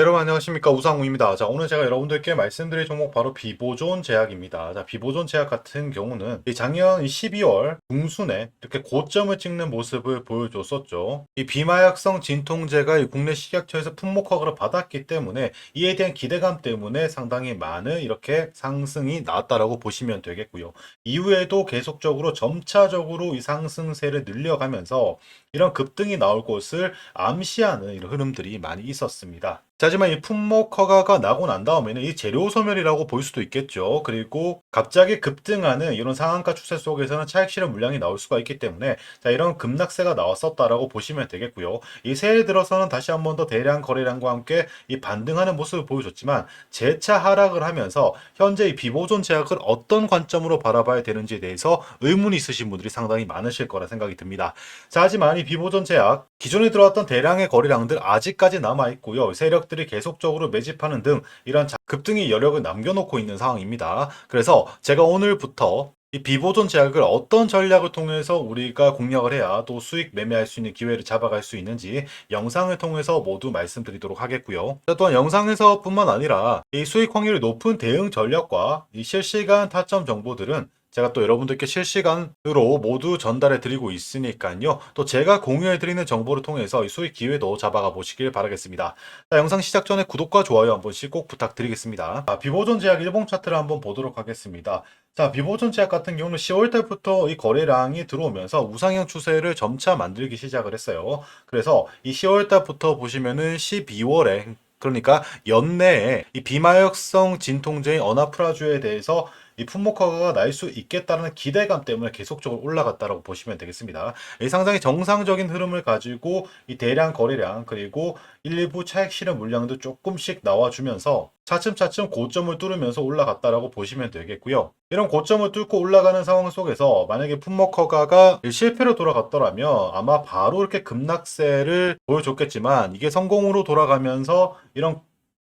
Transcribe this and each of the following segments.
네, 여러분 안녕하십니까 우상우입니다. 자 오늘 제가 여러분들께 말씀드릴 종목 바로 비보존 제약입니다. 자 비보존 제약 같은 경우는 이 작년 12월 중순에 이렇게 고점을 찍는 모습을 보여줬었죠. 이 비마약성 진통제가 이 국내 식약처에서 품목 허가를 받았기 때문에 이에 대한 기대감 때문에 상당히 많은 이렇게 상승이 나왔다라고 보시면 되겠고요. 이후에도 계속적으로 점차적으로 이 상승세를 늘려가면서 이런 급등이 나올 것을 암시하는 이런 흐름들이 많이 있었습니다. 자, 하지만 이 품목 허가가 나고 난 다음에는 이 재료 소멸이라고 볼 수도 있겠죠. 그리고 갑자기 급등하는 이런 상한가 추세 속에서는 차익 실현 물량이 나올 수가 있기 때문에 자, 이런 급락세가 나왔었다라고 보시면 되겠고요. 이 새해 들어서는 다시 한 번 더 대량 거래량과 함께 이 반등하는 모습을 보여줬지만 재차 하락을 하면서 현재 이 비보존 제약을 어떤 관점으로 바라봐야 되는지에 대해서 의문이 있으신 분들이 상당히 많으실 거라 생각이 듭니다. 자, 하지만 이 비보존 제약 기존에 들어왔던 대량의 거래량들 아직까지 남아 있고요. 세력들이 계속적으로 매집하는 등 이런 자- 급등의 여력을 남겨놓고 있는 상황입니다. 그래서 제가 오늘부터 이 비보존 제약을 어떤 전략을 통해서 우리가 공략을 해야 또 수익 매매할 수 있는 기회를 잡아갈 수 있는지 영상을 통해서 모두 말씀드리도록 하겠고요. 자, 또한 영상에서뿐만 아니라 이 수익 확률이 높은 대응 전략과 이 실시간 타점 정보들은 제가 또 여러분들께 실시간으로 모두 전달해 드리고 있으니까요. 또 제가 공유해 드리는 정보를 통해서 이 수익 기회도 잡아가 보시길 바라겠습니다. 자, 영상 시작 전에 구독과 좋아요 한 번씩 꼭 부탁드리겠습니다. 자, 비보존 제약 일봉 차트를 한번 보도록 하겠습니다. 자, 비보존 제약 같은 경우는 10월 달부터 이 거래량이 들어오면서 우상향 추세를 점차 만들기 시작을 했어요. 그래서 이 10월 달부터 보시면은 12월에 그러니까 연내에 이 비마역성 진통제인 어나프라주에 대해서 이 품목 허가가 날 수 있겠다는 기대감 때문에 계속적으로 올라갔다라고 보시면 되겠습니다. 이 상당히 정상적인 흐름을 가지고 이 대량 거래량 그리고 일부 차익 실현 물량도 조금씩 나와주면서 차츰차츰 고점을 뚫으면서 올라갔다라고 보시면 되겠고요. 이런 고점을 뚫고 올라가는 상황 속에서 만약에 품목 허가가 실패로 돌아갔더라면 아마 바로 이렇게 급락세를 보여줬겠지만 이게 성공으로 돌아가면서 이런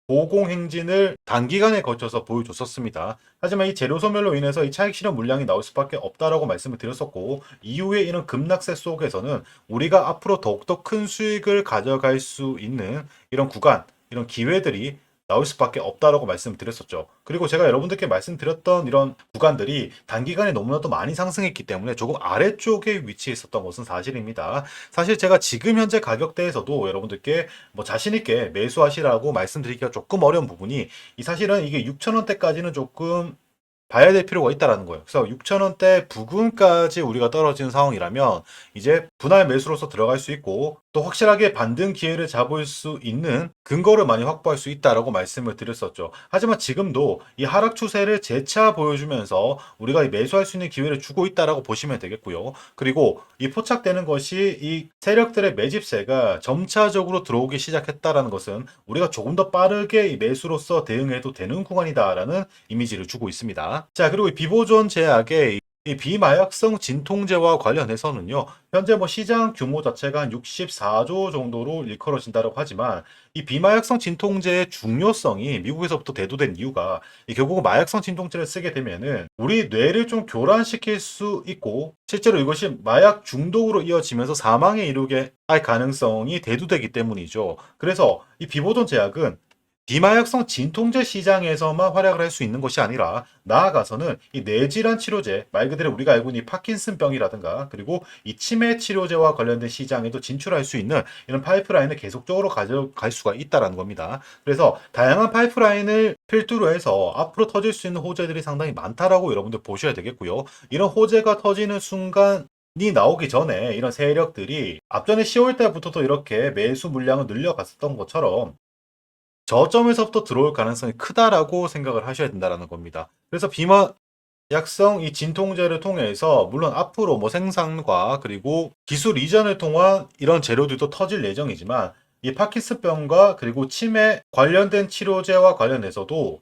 보공 행진을 단기간에 거쳐서 보여줬었습니다. 하지만 이 재료 소멸로 인해서 이 차익 실현 물량이 나올 수밖에 없다라고 말씀을 드렸었고 이후에 이런 급락세 속에서는 우리가 앞으로 더욱더 큰 수익을 가져갈 수 있는 이런 구간, 이런 기회들이 나올 수밖에 없다라고 말씀드렸었죠. 그리고 제가 여러분들께 말씀드렸던 이런 구간들이 단기간에 너무나도 많이 상승했기 때문에 조금 아래쪽에 위치해 있었던 것은 사실입니다. 사실 제가 지금 현재 가격대에서도 여러분들께 뭐 자신있게 매수하시라고 말씀드리기가 조금 어려운 부분이 이 사실은 이게 6천원대까지는 조금 봐야 될 필요가 있다라는 거예요. 그래서 6천원대 부근까지 우리가 떨어지는 상황이라면 이제 분할 매수로서 들어갈 수 있고 또 확실하게 반등 기회를 잡을 수 있는 근거를 많이 확보할 수 있다라고 말씀을 드렸었죠. 하지만 지금도 이 하락 추세를 재차 보여주면서 우리가 이 매수할 수 있는 기회를 주고 있다라고 보시면 되겠고요. 그리고 이 포착되는 것이 이 세력들의 매집세가 점차적으로 들어오기 시작했다라는 것은 우리가 조금 더 빠르게 이 매수로서 대응해도 되는 구간이다라는 이미지를 주고 있습니다. 자, 그리고 이 비보존 제약의 이 비마약성 진통제와 관련해서는요, 현재 뭐 시장 규모 자체가 한 64조 정도로 일컬어진다고 하지만, 이 비마약성 진통제의 중요성이 미국에서부터 대두된 이유가, 이 결국 마약성 진통제를 쓰게 되면은, 우리 뇌를 좀 교란시킬 수 있고, 실제로 이것이 마약 중독으로 이어지면서 사망에 이르게 할 가능성이 대두되기 때문이죠. 그래서 이 비보존 제약은 비마약성 진통제 시장에서만 활약을 할 수 있는 것이 아니라 나아가서는 이 뇌질환 치료제 말 그대로 우리가 알고 있는 이 파킨슨병이라든가 그리고 이 치매 치료제와 관련된 시장에도 진출할 수 있는 이런 파이프라인을 계속적으로 가져갈 수가 있다라는 겁니다. 그래서 다양한 파이프라인을 필두로 해서 앞으로 터질 수 있는 호재들이 상당히 많다라고 여러분들 보셔야 되겠고요. 이런 호재가 터지는 순간 이 나오기 전에 이런 세력들이 앞전에 10월 달부터도 이렇게 매수 물량을 늘려갔었던 것처럼 저점에서부터 들어올 가능성이 크다라고 생각을 하셔야 된다라는 겁니다. 그래서 비마 약성 이 진통제를 통해서 물론 앞으로 뭐 생산과 그리고 기술 이전을 통한 이런 재료들도 터질 예정이지만 이 파킨슨병과 그리고 치매 관련된 치료제와 관련해서도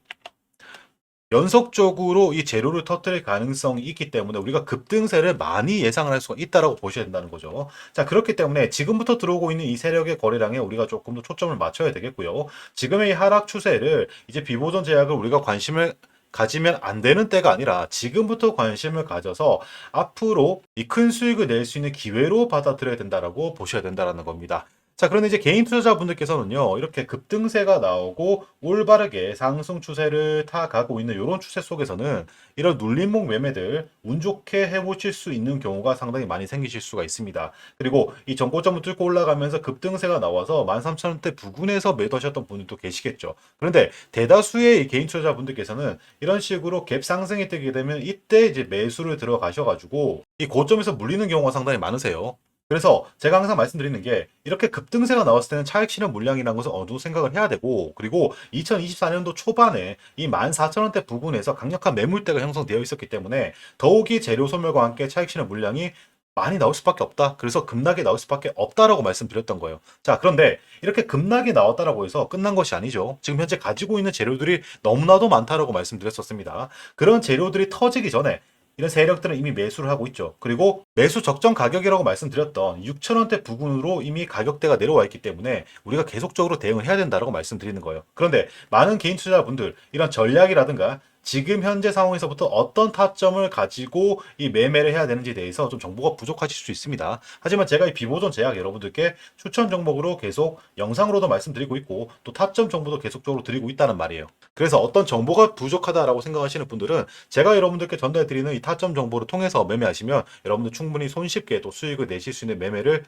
연속적으로 이 재료를 터뜨릴 가능성이 있기 때문에 우리가 급등세를 많이 예상을 할 수가 있다라고 보셔야 된다는 거죠. 자, 그렇기 때문에 지금부터 들어오고 있는 이 세력의 거래량에 우리가 조금 더 초점을 맞춰야 되겠고요. 지금의 이 하락 추세를 이제 비보존 제약을 우리가 관심을 가지면 안 되는 때가 아니라 지금부터 관심을 가져서 앞으로 이 큰 수익을 낼 수 있는 기회로 받아들여야 된다라고 보셔야 된다라는 겁니다. 자, 그런데 이제 개인 투자자분들께서는요, 이렇게 급등세가 나오고 올바르게 상승 추세를 타가고 있는 이런 추세 속에서는 이런 눌림목 매매들 운 좋게 해보실 수 있는 경우가 상당히 많이 생기실 수가 있습니다. 그리고 이 전고점을 뚫고 올라가면서 급등세가 나와서 13,000원대 부근에서 매도하셨던 분들도 계시겠죠. 그런데 대다수의 이 개인 투자자분들께서는 이런 식으로 갭 상승이 뜨게 되면 이때 이제 매수를 들어가셔가지고 이 고점에서 물리는 경우가 상당히 많으세요. 그래서 제가 항상 말씀드리는 게 이렇게 급등세가 나왔을 때는 차익 실현 물량이라는 것을 어느 정도 생각을 해야 되고 그리고 2024년도 초반에 이 14,000원대 부근에서 강력한 매물대가 형성되어 있었기 때문에 더욱이 재료 소멸과 함께 차익 실현 물량이 많이 나올 수밖에 없다. 그래서 급락이 나올 수밖에 없다라고 말씀드렸던 거예요. 자, 그런데 이렇게 급락이 나왔다라고 해서 끝난 것이 아니죠. 지금 현재 가지고 있는 재료들이 너무나도 많다라고 말씀드렸었습니다. 그런 재료들이 터지기 전에 이런 세력들은 이미 매수를 하고 있죠. 그리고 매수 적정 가격이라고 말씀드렸던 6천원대 부근으로 이미 가격대가 내려와 있기 때문에 우리가 계속적으로 대응을 해야 된다라고 말씀드리는 거예요. 그런데 많은 개인 투자자분들 이런 전략이라든가 지금 현재 상황에서부터 어떤 타점을 가지고 이 매매를 해야 되는지에 대해서 좀 정보가 부족하실 수 있습니다. 하지만 제가 이 비보존 제약 여러분들께 추천 종목으로 계속 영상으로도 말씀드리고 있고 또 타점 정보도 계속적으로 드리고 있다는 말이에요. 그래서 어떤 정보가 부족하다라고 생각하시는 분들은 제가 여러분들께 전달드리는 이 타점 정보를 통해서 매매하시면 여러분들 충분히 손쉽게 또 수익을 내실 수 있는 매매를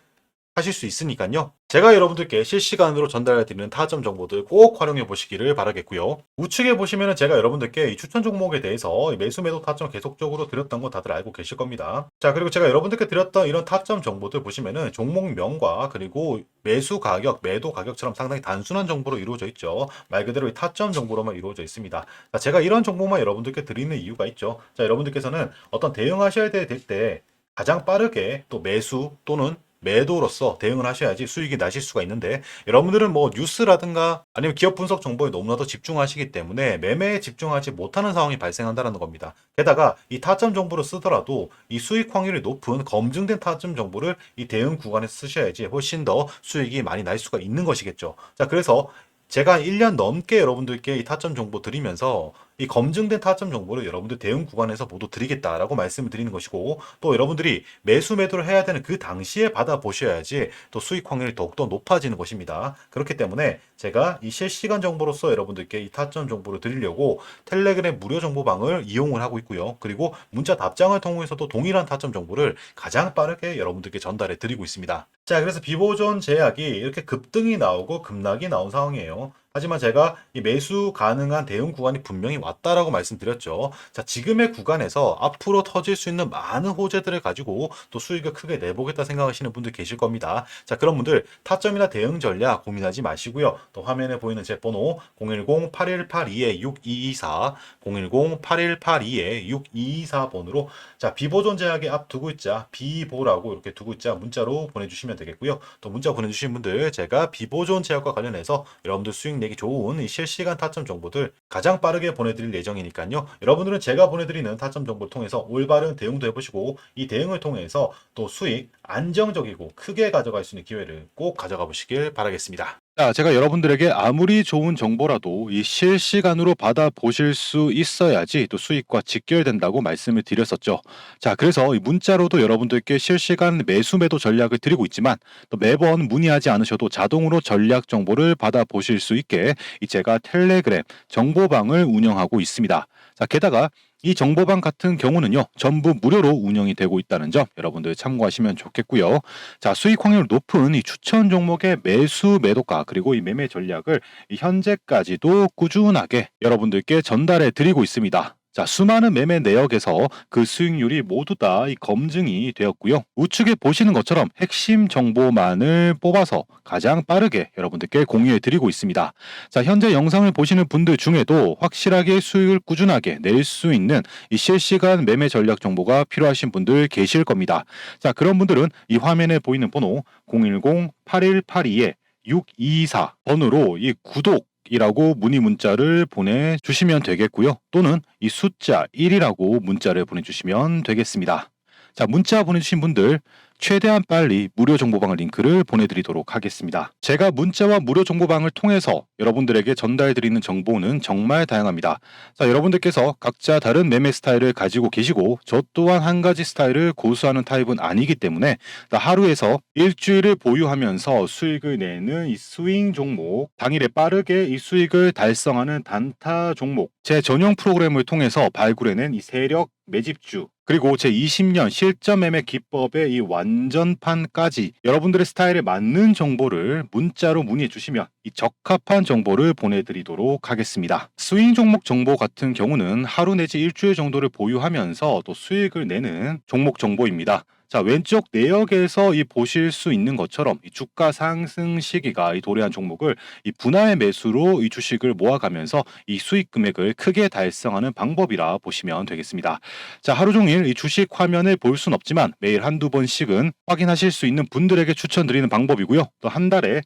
하실 수 있으니까요. 제가 여러분들께 실시간으로 전달해 드리는 타점 정보들 꼭 활용해 보시기를 바라겠고요. 우측에 보시면은 제가 여러분들께 이 추천 종목에 대해서 매수 매도 타점 계속적으로 드렸던 거 다들 알고 계실 겁니다. 자, 그리고 제가 여러분들께 드렸던 이런 타점 정보들 보시면은 종목명과 그리고 매수 가격, 매도 가격처럼 상당히 단순한 정보로 이루어져 있죠. 말 그대로 이 타점 정보로만 이루어져 있습니다. 자, 제가 이런 정보만 여러분들께 드리는 이유가 있죠. 자, 여러분들께서는 어떤 대응하셔야 될 때 가장 빠르게 또 매수 또는 매도로서 대응을 하셔야지 수익이 나실 수가 있는데 여러분들은 뭐 뉴스라든가 아니면 기업 분석 정보에 너무나도 집중하시기 때문에 매매에 집중하지 못하는 상황이 발생한다는 겁니다. 게다가 이 타점 정보를 쓰더라도 이 수익 확률이 높은 검증된 타점 정보를 이 대응 구간에 쓰셔야지 훨씬 더 수익이 많이 날 수가 있는 것이겠죠. 자, 그래서 제가 1년 넘게 여러분들께 이 타점 정보 드리면서 이 검증된 타점 정보를 여러분들 대응 구간에서 모두 드리겠다라고 말씀을 드리는 것이고 또 여러분들이 매수 매도를 해야 되는 그 당시에 받아 보셔야지 또 수익 확률이 더욱더 높아지는 것입니다. 그렇기 때문에 제가 이 실시간 정보로서 여러분들께 이 타점 정보를 드리려고 텔레그램 무료 정보방을 이용을 하고 있고요. 그리고 문자 답장을 통해서도 동일한 타점 정보를 가장 빠르게 여러분들께 전달해 드리고 있습니다. 자, 그래서 비보존 제약이 이렇게 급등이 나오고 급락이 나온 상황이에요. 하지만 제가 이 매수 가능한 대응 구간이 분명히 왔다라고 말씀드렸죠. 자, 지금의 구간에서 앞으로 터질 수 있는 많은 호재들을 가지고 또 수익을 크게 내보겠다 생각하시는 분들 계실 겁니다. 자, 그런 분들 타점이나 대응 전략 고민하지 마시고요. 또 화면에 보이는 제 번호 010-8182-6224, 010-8182-6224번으로 자, 비보존 제약의 앞두 글자 비보라고 이렇게 두 글자 문자로 보내주시면 되겠고요. 또 문자 보내주신 분들 제가 비보존 제약과 관련해서 여러분들 수익 내기 좋은 이 실시간 타점 정보들 가장 빠르게 보내드릴 예정이니까요. 여러분들은 제가 보내드리는 타점 정보를 통해서 올바른 대응도 해보시고 이 대응을 통해서 또 수익 안정적이고 크게 가져갈 수 있는 기회를 꼭 가져가 보시길 바라겠습니다. 자, 제가 여러분들에게 아무리 좋은 정보라도 이 실시간으로 받아보실 수 있어야지 또 수익과 직결된다고 말씀을 드렸었죠. 자, 그래서 이 문자로도 여러분들께 실시간 매수 매도 전략을 드리고 있지만 또 매번 문의하지 않으셔도 자동으로 전략 정보를 받아보실 수 있게 이 제가 텔레그램 정보방을 운영하고 있습니다. 자, 게다가 이 정보방 같은 경우는요, 전부 무료로 운영이 되고 있다는 점 여러분들 참고하시면 좋겠고요. 자, 수익 확률 높은 이 추천 종목의 매수 매도가 그리고 이 매매 전략을 이 현재까지도 꾸준하게 여러분들께 전달해 드리고 있습니다. 자, 수많은 매매 내역에서 그 수익률이 모두 다이 검증이 되었고요. 우측에 보시는 것처럼 핵심 정보만을 뽑아서 가장 빠르게 여러분들께 공유해 드리고 있습니다. 자, 현재 영상을 보시는 분들 중에도 확실하게 수익을 꾸준하게 낼 수 있는 이 실시간 매매 전략 정보가 필요하신 분들 계실 겁니다. 자, 그런 분들은 이 화면에 보이는 번호 010-8182-6224 번호로 이 구독 이라고 문의 문자를 보내주시면 되겠고요. 또는 이 숫자 1이라고 문자를 보내주시면 되겠습니다. 자, 문자 보내주신 분들 최대한 빨리 무료 정보방을 링크를 보내드리도록 하겠습니다. 제가 문자와 무료 정보방을 통해서 여러분들에게 전달드리는 정보는 정말 다양합니다. 자, 여러분들께서 각자 다른 매매 스타일을 가지고 계시고 저 또한 한 가지 스타일을 고수하는 타입은 아니기 때문에 하루에서 일주일을 보유하면서 수익을 내는 이 스윙 종목, 당일에 빠르게 이 수익을 달성하는 단타 종목, 제 전용 프로그램을 통해서 발굴해낸 이 세력 매집주, 그리고 제 20년 실전 매매 기법의 이 완전판까지 여러분들의 스타일에 맞는 정보를 문자로 문의해 주시면 이 적합한 정보를 보내드리도록 하겠습니다. 스윙 종목 정보 같은 경우는 하루 내지 일주일 정도를 보유하면서 또 수익을 내는 종목 정보입니다. 자 왼쪽 내역에서 이 보실 수 있는 것처럼 이 주가 상승 시기가 이 도래한 종목을 이 분할 매수로 이 주식을 모아가면서 이 수익 금액을 크게 달성하는 방법이라 보시면 되겠습니다. 자 하루 종일 이 주식 화면을 볼 순 없지만 매일 한두 번씩은 확인하실 수 있는 분들에게 추천드리는 방법이고요. 또 한 달에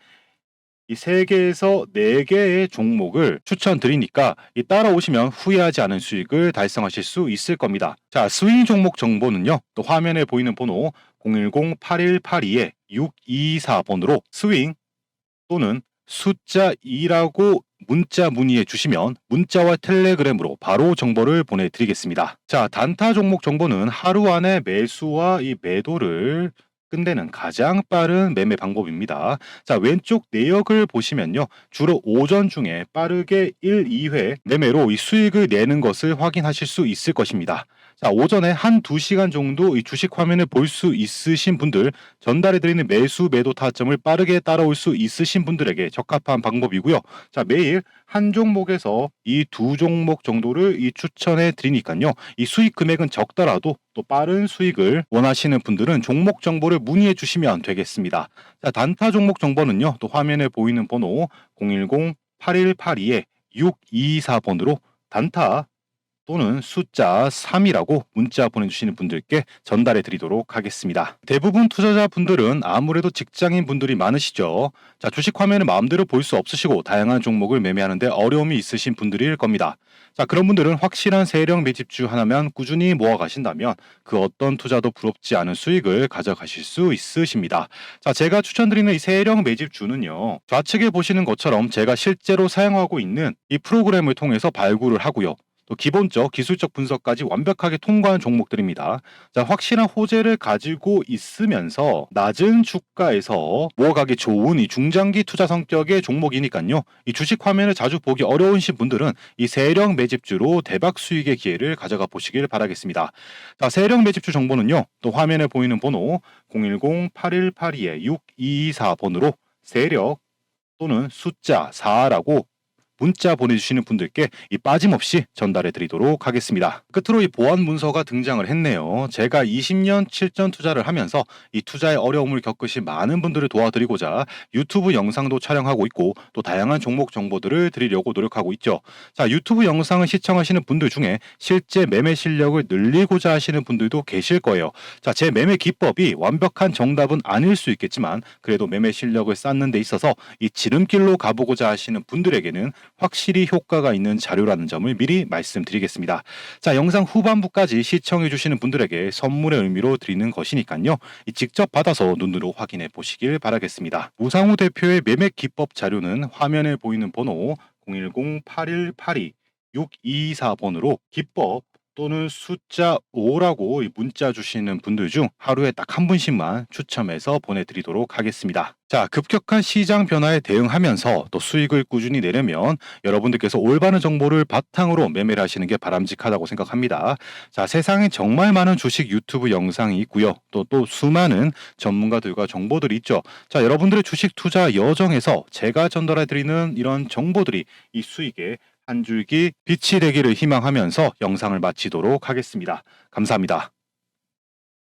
이세 개에서 네 개의 종목을 추천드리니까 이 따라오시면 후회하지 않은 수익을 달성하실 수 있을 겁니다. 자, 스윙 종목 정보는요. 또 화면에 보이는 번호 010-8182에 624번으로 스윙 또는 숫자 2라고 문자 문의해 주시면 문자와 텔레그램으로 바로 정보를 보내드리겠습니다. 자, 단타 종목 정보는 하루 안에 매수와 이 매도를 끝내는 가장 빠른 매매 방법입니다. 자, 왼쪽 내역을 보시면요. 주로 오전 중에 빠르게 1, 2회 매매로 이 수익을 내는 것을 확인하실 수 있을 것입니다. 자, 오전에 한 2시간 정도 이 주식 화면을 볼 수 있으신 분들, 전달해 드리는 매수 매도 타점을 빠르게 따라올 수 있으신 분들에게 적합한 방법이고요. 자, 매일 한 종목에서 이 두 종목 정도를 이 추천해 드리니까요. 이 수익 금액은 적더라도 또 빠른 수익을 원하시는 분들은 종목 정보를 문의해 주시면 되겠습니다. 자, 단타 종목 정보는요. 또 화면에 보이는 번호 010-8182에 624번으로 단타 또는 숫자 3이라고 문자 보내주시는 분들께 전달해 드리도록 하겠습니다. 대부분 투자자분들은 아무래도 직장인 분들이 많으시죠. 자, 주식 화면을 마음대로 볼 수 없으시고 다양한 종목을 매매하는데 어려움이 있으신 분들일 겁니다. 자, 그런 분들은 확실한 세력 매집주 하나만 꾸준히 모아 가신다면 그 어떤 투자도 부럽지 않은 수익을 가져가실 수 있으십니다. 자, 제가 추천드리는 이 세력 매집주는요. 좌측에 보시는 것처럼 제가 실제로 사용하고 있는 이 프로그램을 통해서 발굴을 하고요. 또 기본적 기술적 분석까지 완벽하게 통과한 종목들입니다. 자, 확실한 호재를 가지고 있으면서 낮은 주가에서 모아가기 좋은 이 중장기 투자 성격의 종목이니까요. 이 주식 화면을 자주 보기 어려우신 분들은 이 세력 매집주로 대박 수익의 기회를 가져가 보시길 바라겠습니다. 자, 세력 매집주 정보는요. 또 화면에 보이는 번호 010-8182에 624번으로 세력 또는 숫자 4라고 문자 보내주시는 분들께 이 빠짐없이 전달해 드리도록 하겠습니다. 끝으로 이 보안 문서가 등장을 했네요. 제가 20년 실전 투자를 하면서 이 투자의 어려움을 겪으신 많은 분들을 도와드리고자 유튜브 영상도 촬영하고 있고 또 다양한 종목 정보들을 드리려고 노력하고 있죠. 자, 유튜브 영상을 시청하시는 분들 중에 실제 매매 실력을 늘리고자 하시는 분들도 계실 거예요. 자, 제 매매 기법이 완벽한 정답은 아닐 수 있겠지만 그래도 매매 실력을 쌓는 데 있어서 이 지름길로 가보고자 하시는 분들에게는 확실히 효과가 있는 자료라는 점을 미리 말씀드리겠습니다. 자, 영상 후반부까지 시청해 주시는 분들에게 선물의 의미로 드리는 것이니까요. 이 직접 받아서 눈으로 확인해 보시길 바라겠습니다. 우상우 대표의 매매 기법 자료는 화면에 보이는 번호 010-8182-624번으로 기법 또는 숫자 5라고 이 문자 주시는 분들 중 하루에 딱 한 분씩만 추첨해서 보내드리도록 하겠습니다. 자, 급격한 시장 변화에 대응하면서 또 수익을 꾸준히 내려면 여러분들께서 올바른 정보를 바탕으로 매매를 하시는 게 바람직하다고 생각합니다. 자, 세상에 정말 많은 주식 유튜브 영상이 있고요. 또 또 수많은 전문가들과 정보들이 있죠. 자, 여러분들의 주식 투자 여정에서 제가 전달해 드리는 이런 정보들이 이 수익에 한 줄기 빛이 되기를 희망하면서 영상을 마치도록 하겠습니다. 감사합니다.